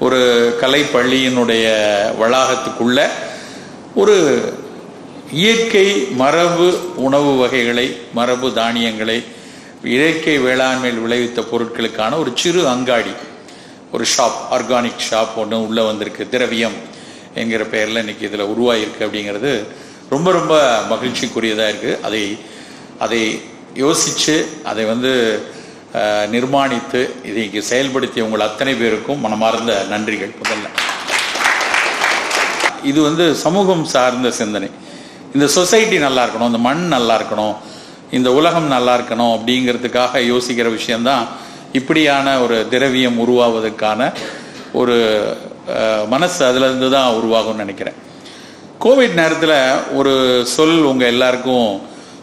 ஒரு கலைப்பள்ளியினுடைய வளாகத்துக்குள்ள ஒரு இயற்கை மரபு உணவு வகைகளை மரபு தானியங்களை இயற்கை வேளாண்மையில் விளைவித்த பொருட்களுக்கான ஒரு சிறு அங்காடி ஒரு ஷாப் ஆர்கானிக் ஷாப் ஒன்று உள்ளே வந்திருக்கு திரவியம் என்கிற பெயரில் இன்னைக்கு இதில் உருவாயிருக்கு அப்படிங்கிறது ரொம்ப ரொம்ப மகிழ்ச்சிக்குரியதாக இருக்குது அதை அதை யோசித்து அதை வந்து நிர்மாணித்து இதை செயல்படுத்திய உங்கள் அத்தனை பேருக்கும் மனமார்ந்த நன்றிகள் முதல்ல. இது வந்து சமூகம் சார்ந்த சிந்தனை. இந்த சொசைட்டி நல்லா இருக்கணும் இந்த மண் நல்லா இருக்கணும் இந்த உலகம் நல்லா இருக்கணும் அப்படிங்கிறதுக்காக யோசிக்கிற விஷயம்தான் இப்படியான ஒரு திரவியம் உருவாவதற்கான ஒரு மனசு அதுலேருந்து தான் உருவாகும்னு நினைக்கிறேன். கோவிட் நேரத்தில் ஒரு சொல் உங்கள் எல்லாருக்கும்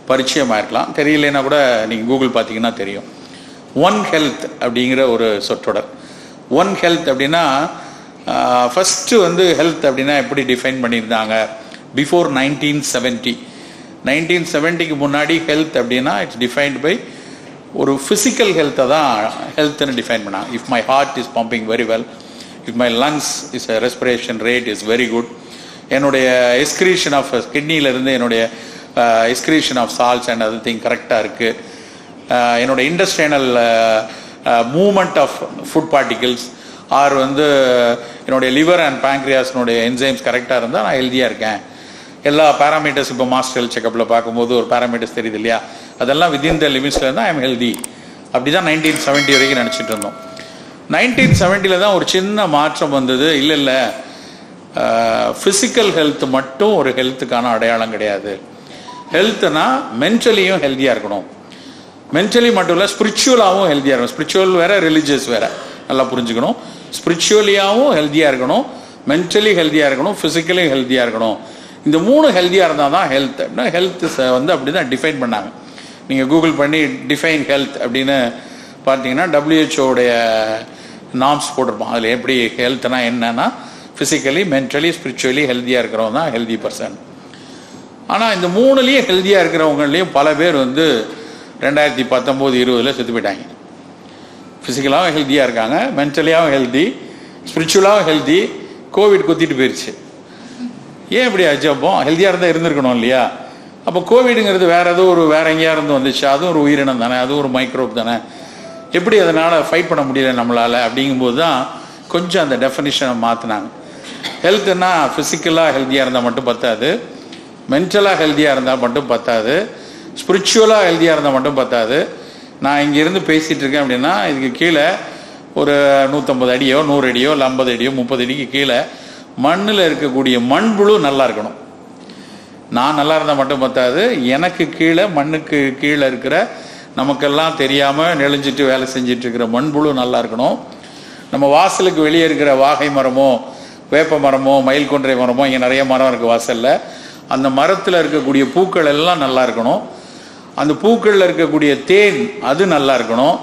பரிச்சயமாக இருக்கலாம் தெரியலன்னா கூட நீங்கள் கூகுள் பார்த்தீங்கன்னா தெரியும். ஒன் ஹெல்த் அப்படிங்கிற ஒரு சொற்றொடர். ஒன் ஹெல்த் அப்படின்னா ஃபஸ்ட்டு வந்து ஹெல்த் அப்படின்னா எப்படி டிஃபைன் பண்ணியிருந்தாங்க? பிஃபோர் நைன்டீன் செவன்ட்டி நைன்டீன் செவன்ட்டிக்கு முன்னாடி ஹெல்த் அப்படின்னா இட்ஸ் டிஃபைன்ட் பை ஒரு ஃபிசிக்கல் ஹெல்த்தை தான் ஹெல்த்னு டிஃபைன் பண்ணாங்க. If my heart is pumping very well if my lungs is respiration rate is very good என்னுடைய எஸ்கிரீஷன் ஆஃப் கிட்னியிலேருந்து என்னுடைய excretion of salts and other thing கரெக்டாக இருக்குது என்னோட intestinal movement of food particles are வந்து என்னுடைய liver and பேங்க்ரியாஸ்னுடைய enzymes கரெக்டாக இருந்தால் நான் ஹெல்த்தியாக இருக்கேன். எல்லா பேராமீட்டர்ஸ் இப்போ மாஸ்டர் ஹெல்த் செக்கப்பில் பார்க்கும்போது ஒரு பேராமீட்டர்ஸ் தெரியுது இல்லையா? அதெல்லாம் வித்தின் த லிமிட்ஸில் தான் ஐம் ஹெல்தி அப்படி தான் நைன்டீன் செவன்ட்டி வரைக்கும் நினச்சிட்டு இருந்தோம். நைன்டீன் செவன்ட்டியில் தான் ஒரு சின்ன மாற்றம் வந்தது. இல்லை இல்லை. ஃபிசிக்கல் ஹெல்த் மட்டும் ஒரு ஹெல்த்துக்கான அடையாளம் கிடையாது. ஹெல்த்னா மென்டலியும் ஹெல்த்தியாக இருக்கணும். மென்டலி மட்டும் இல்லை ஸ்பிரிச்சுவலாகவும் ஹெல்த்தியாக இருக்கணும். ஸ்பிரிச்சுவல் வேற ரிலீஜியஸ் வேற. நல்லா புரிஞ்சுக்கணும். ஸ்பிரிச்சுவலியாகவும் ஹெல்த்தியாக இருக்கணும். மென்டலி ஹெல்த்தியாக இருக்கணும். ஃபிசிக்கலி ஹெல்த்தியாக இருக்கணும். இந்த மூணு ஹெல்த்தியாக இருந்தால் தான் ஹெல்த் அப்படின்னா ஹெல்த் வந்து அப்படி தான் டிஃபைன் பண்ணாங்க. நீங்கள் கூகுள் பண்ணி டிஃபைன் ஹெல்த் அப்படின்னு பார்த்தீங்கன்னா டபிள்யூஹெச்ஓடைய நாம்ஸ் போட்டிருப்போம் அதில் எப்படி ஹெல்த்னா என்னன்னா ஃபிசிக்கலி மென்டலி ஸ்பிரிச்சுவலி ஹெல்த்தியாக இருக்கிறவங்க தான் ஹெல்தி பர்சன் ஆனால் இந்த மூணுலேயும் ஹெல்த்தியாக இருக்கிறவங்களையும் பல பேர் வந்து ரெண்டாயிரத்தி பத்தொம்போது இருபதில் செத்து போயிட்டாங்க. ஃபிசிக்கலாகவும் ஹெல்த்தியாக இருக்காங்க. மென்டலியாகவும் ஹெல்தி ஸ்பிரிச்சுவலாகவும் ஹெல்த்தி கோவிட் குத்திட்டு போயிடுச்சு ஏன் இப்படி ஆச்சு அப்போ? ஹெல்த்தியாக இருந்தால் இருந்திருக்கணும் இல்லையா? அப்போ கோவிடுங்கிறது வேற ஏதோ ஒரு வேற எங்கேயா இருந்து வந்துச்சு. அதுவும் ஒரு உயிரினம் தானே. அதுவும் ஒரு மைக்ரோப் தானே. எப்படி அதனால் ஃபைட் பண்ண முடியல நம்மளால் அப்படிங்கும்போது தான் கொஞ்சம் அந்த டெஃபனிஷனை மாற்றினாங்க ஹெல்த்துன்னா ஃபிசிக்கலாக ஹெல்த்தியாக இருந்தால் மட்டும் பத்தாது. மென்டலாக ஹெல்த்தியாக இருந்தால் மட்டும் பத்தாது. ஸ்பிரிச்சுவலாக ஹெல்த்தியாக இருந்தால் மட்டும் பத்தாது. நான் இங்கேருந்து பேசிகிட்டு இருக்கேன் அப்படின்னா இதுக்கு கீழே ஒரு நூற்றம்பது அடியோ நூறு அடியோ இல்லை ஐம்பது அடியோ முப்பது அடிக்கு கீழே மண்ணில் இருக்கக்கூடிய மண்புழு நல்லா இருக்கணும். நான் நல்லா இருந்தால் மட்டும் பத்தாது. எனக்கு கீழே மண்ணுக்கு கீழே இருக்கிற நமக்கெல்லாம் தெரியாமல் நெளிஞ்சிட்டு வேலை செஞ்சிட்டு இருக்கிற மண்புழு நல்லா இருக்கணும். நம்ம வாசலுக்கு வெளியே இருக்கிற வாகை மரமோ வேப்ப மரமோ மயில் கொன்றை மரமோ இங்கே நிறைய மரம் இருக்குது வாசலில். அந்த மரத்தில் இருக்கக்கூடிய பூக்கள் எல்லாம் நல்லா இருக்கணும். அந்த பூக்களில் இருக்கக்கூடிய தேன் அது நல்லா இருக்கணும்.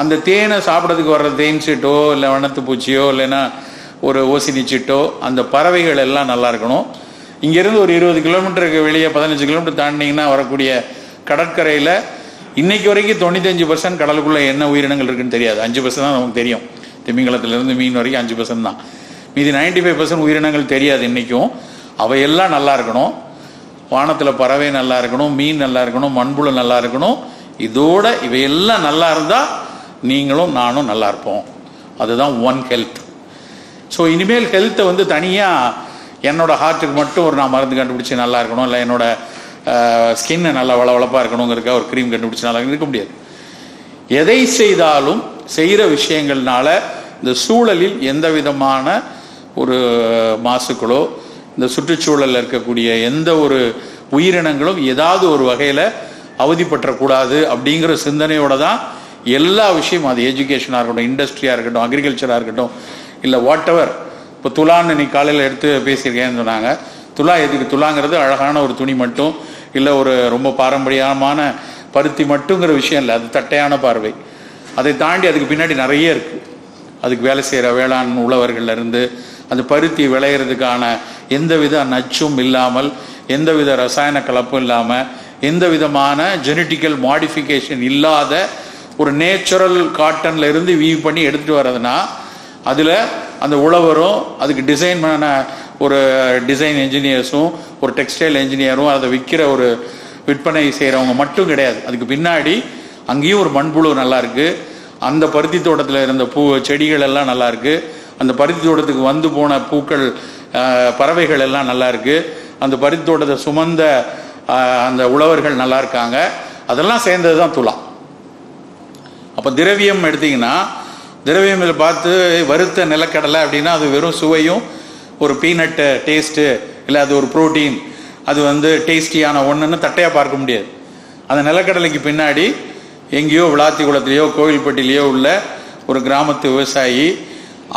அந்த தேனை சாப்பிட்றதுக்கு வர்ற தேன் சீட்டோ இல்லை வண்ணத்து பூச்சியோ இல்லைன்னா ஒரு ஓசினி சீட்டோ அந்த பறவைகள் எல்லாம் நல்லா இருக்கணும். இங்கேருந்து ஒரு இருபது கிலோமீட்டருக்கு வெளியே பதினஞ்சு கிலோமீட்டர் தாண்டினீங்கன்னா வரக்கூடிய கடற்கரையில் இன்னைக்கு வரைக்கும் தொண்ணூத்தஞ்சு பர்சன்ட் கடலுக்குள்ளே என்ன உயிரினங்கள் இருக்குன்னு தெரியாது. அஞ்சு பர்சன்ட் தான் நமக்கு தெரியும். திமிங்கலத்துலேருந்து மீன் வரைக்கும் அஞ்சு பர்சன்ட் தான். மீதி நைன்டி ஃபைவ் பர்சன்ட் உயிரினங்கள் தெரியாது இன்றைக்கும் அவையெல்லாம் நல்லா இருக்கணும். வானத்தில் பறவை நல்லா இருக்கணும் மீன் நல்லா இருக்கணும் மண்புழு நல்லா இருக்கணும் இதோட இவையெல்லாம் நல்லா இருந்தால் நீங்களும் நானும் நல்லா இருப்போம். அதுதான் ஒன் ஹெல்த் ஸோ இனிமேல் ஹெல்த்தை வந்து தனியாக என்னோட ஹார்ட்டுக்கு மட்டும் ஒரு நான் மருந்து கண்டுபிடிச்சி நல்லா இருக்கணும் இல்லை என்னோட ஸ்கின்னை நல்லா வளவளப்பாக இருக்கணுங்கிறக்க ஒரு க்ரீம் கண்டுபிடிச்சி நல்லா இருக்க முடியாது. எதை செய்தாலும் செய்கிற விஷயங்கள்னால இந்த சூழலில் எந்த விதமான ஒரு மாசுக்களோ இந்த சுற்றுச்சூழலில் இருக்கக்கூடிய எந்த ஒரு உயிரினங்களும் ஏதாவது ஒரு வகையில் அவதிப்பற்றக்கூடாது அப்படிங்கிற சிந்தனையோட தான் எல்லா விஷயமும் அது எஜுகேஷனாக இருக்கட்டும் இண்டஸ்ட்ரியாக இருக்கட்டும் அக்ரிகல்ச்சராக இருக்கட்டும் இல்லை வாட் எவர் இப்போ துலான்னு இன்னைக்கு காலையில் எடுத்து பேசியிருக்கேன்னு சொன்னாங்க. துலா எதுக்கு? துலாங்கிறது அழகான ஒரு துணி மட்டும் இல்லை ஒரு ரொம்ப பாரம்பரியமான பருத்தி மட்டுங்கிற விஷயம் இல்லை அது தட்டையான பார்வை. அதை தாண்டி அதுக்கு பின்னாடி நிறைய இருக்குது அதுக்கு வேலை செய்கிற வேளாண் உழவர்கள்லேருந்து அந்த பருத்தி விளையிறதுக்கான எந்தவித நச்சும் இல்லாமல் எந்தவித ரசாயன கலப்பும் இல்லாமல் எந்த விதமான ஜெனட்டிக்கல் மாடிஃபிகேஷன் இல்லாத ஒரு நேச்சுரல் காட்டன்ல இருந்து வீவ் பண்ணி எடுத்துட்டு வர்றதுனா அதில் அந்த உழவரும் அதுக்கு டிசைன் பண்ண ஒரு டிசைன் இன்ஜினியர்ஸும் ஒரு டெக்ஸ்டைல் இன்ஜினியரும் அதை விற்கிற ஒரு விற்பனை செய்கிறவங்க மட்டும் கிடையாது. அதுக்கு பின்னாடி அங்கேயும் ஒரு மண்புழு நல்லா இருக்கு. அந்த பருத்தி தோட்டத்தில் இருந்த பூ செடிகள் எல்லாம் நல்லா இருக்கு. அந்த பருத்தி தோட்டத்துக்கு வந்து போன பூக்கள் பறவைகள் எல்லாம் நல்லா இருக்குது அந்த பரித்தோட்டத்தை சுமந்த அந்த உழவர்கள் நல்லா இருக்காங்க. அதெல்லாம் சேர்ந்தது தான் துலா. அப்போ திரவியம் எடுத்தீங்கன்னா திரவியம் இதில் பார்த்து வறுத்த நிலக்கடலை அப்படின்னா அது வெறும் சுவையும் ஒரு பீனட்டு டேஸ்ட்டு இல்லை அது ஒரு புரோட்டீன் அது வந்து டேஸ்டியான ஒன்றுன்னு தட்டையாக பார்க்க முடியாது. அந்த நிலக்கடலைக்கு பின்னாடி எங்கேயோ விளாத்திக்குளத்துலேயோ கோவில்பட்டிலேயோ உள்ள ஒரு கிராமத்து விவசாயி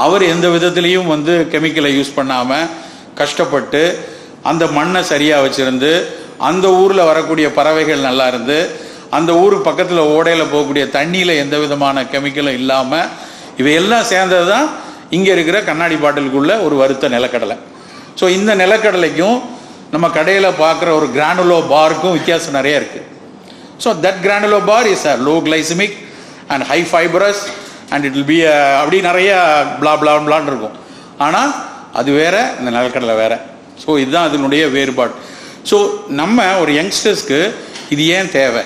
அவர் எந்த விதத்துலேயும் வந்து கெமிக்கலை யூஸ் பண்ணாமல் கஷ்டப்பட்டு அந்த மண்ணை சரியாக வச்சுருந்து அந்த ஊரில் வரக்கூடிய பறவைகள் நல்லா இருந்து அந்த ஊருக்கு பக்கத்தில் ஓடையில் போகக்கூடிய தண்ணியில் எந்த விதமான கெமிக்கலும் இல்லாமல் இவையெல்லாம் சேர்ந்தது தான் இங்கே இருக்கிற கண்ணாடி பாட்டிலுக்குள்ள ஒரு வறுத்த நிலக்கடலை. ஸோ இந்த நிலக்கடலைக்கும் நம்ம கடையில் பார்க்குற ஒரு கிரானுலோ பாருக்கும் வித்தியாசம் நிறைய இருக்குது so that granola bar is a low glycemic and high fibrous and it will be அப்படி நிறைய பிளா பிளா பிளான் இருக்கும். ஆனால் அது வேற இந்த நிலக்கடலை வேறு. ஸோ இதுதான் அதனுடைய வேறுபாடு. ஸோ நம்ம ஒரு யங்ஸ்டர்ஸ்க்கு இது ஏன் தேவை?